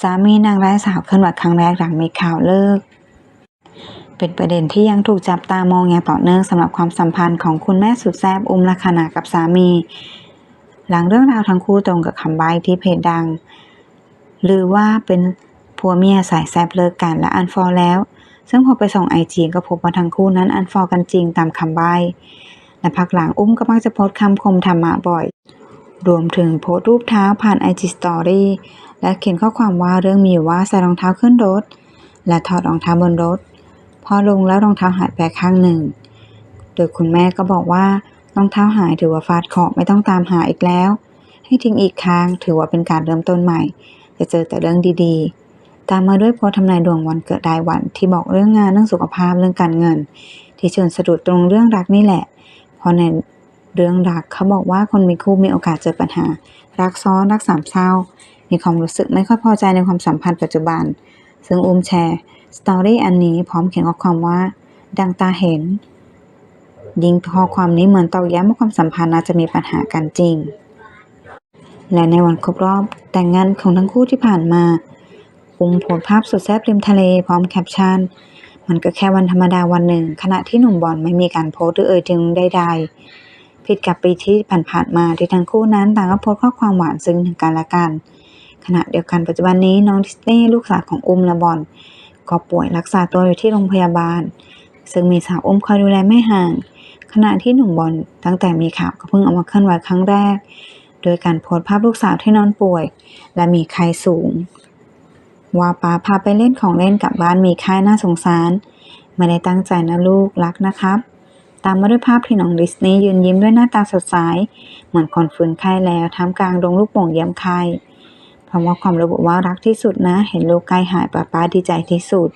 สามีนางร้ายสาวเคลื่อนไหวครั้งแรกหลังมีข่าวเลิก เป็นประเด็นที่ยังถูกจับตามองอย่างต่อเนื่องสำหรับความสัมพันธ์ของคุณแม่สุดแซ่บอุ้มลักษณะกับสามี หลังเรื่องราวทั้งคู่ตรงกับคำใบ้ที่เพจดัง หรือว่าเป็นผัวเมียสายแซบเลิกกันและอันฟอลแล้ว ซึ่งพอไปส่องไอจีก็พบว่าทั้งคู่นั้นอันฟอลกันจริงตามคำใบ้และพักหลังอุ้มก็มักจะโพสต์คำคมธรรมะบ่อย รวมถึงโพสต์รูปเท้าผ่านไอจีสตอรี่และเขียนข้อความว่าเรื่องมีอยู่ว่าใส่รองเท้าขึ้นรถ และถอดรองเท้าบนรถ พอลงแล้วรองเท้าหายไปข้างหนึ่ง โดยคุณแม่ก็บอกว่ารองเท้าหายถือว่าฟาดเคาะไม่ต้องตามหาอีกแล้ว ให้ทิ้งอีกครั้งถือว่าเป็นการเริ่มต้นใหม่ จะเจอแต่เรื่องดีๆ ตามมาด้วยโพสทำนายดวงวันเกิดรายวันที่บอกเรื่องงานเรื่องสุขภาพเรื่องการเงิน ที่ชวนสะดุดตรงเรื่องรักนี่แหละพราะใน เรื่องรักเขาบอกว่าคนมีคู่มีโอกาสเจอปัญหา รักซ้อนรักสามเศร้า มีความรู้สึกไม่ค่อยพอใจในความสัมพันธ์ปัจจุบัน ซึ่งอุ้มแชร์สตอรี่อันนี้พร้อมเขียนข้อความว่า ดังตาเห็น ยิ่งข้อความนี้เหมือนตอกย้ำว่าความสัมพันธ์น่าจะมีปัญหากันจริง และในวันครบรอบแต่งงานของทั้งคู่ที่ผ่านมาอุ้มโพสภาพสุดแซ่บริมทะเลพร้อมแคปชั่นมันก็แค่วันธรรมดาวันหนึ่ง ขณะที่หนุ่มบอลไม่มีการโพสต์หรือเอ่ยถึงใดๆ ผิดกับปีที่ผ่านๆมาที่ทั้งคู่นั้นต่างก็โพสต์ข้อความหวานซึ้งถึงกันและกัน ขณะเดียวกันปัจจุบันนี้น้องดิสนีย์ลูกสาวของอุ้มและบอลก็ป่วยรักษาตัวอยู่ที่โรงพยาบาล ซึ่งมีสาวอุ้มคอยดูแลไม่ห่าง ขณะที่หนุ่มบอลตั้งแต่มีข่าวก็เพิ่งเอามาเคลื่อนไหวครั้งแรก โดยการโพสต์ภาพลูกสาวที่นอนป่วย และมีไข้สูง ว่าป้าพาไปเล่นของเล่นกลับบ้านมีไข้น่าสงสาร ไม่ได้ตั้งใจนะลูกรักนะครับ ตามมาด้วยภาพที่น้องดิสนีย์ยืนยิ้มด้วยหน้าตาสดใส เหมือนคนฟื้นไข้แล้วท่ามกลางดงลูกโป่งเยี่ยมไข้พร้อมว่าความระบุว่ารักที่สุดนะ เห็นลูกใกล้หายป้าป้าดีใจที่สุด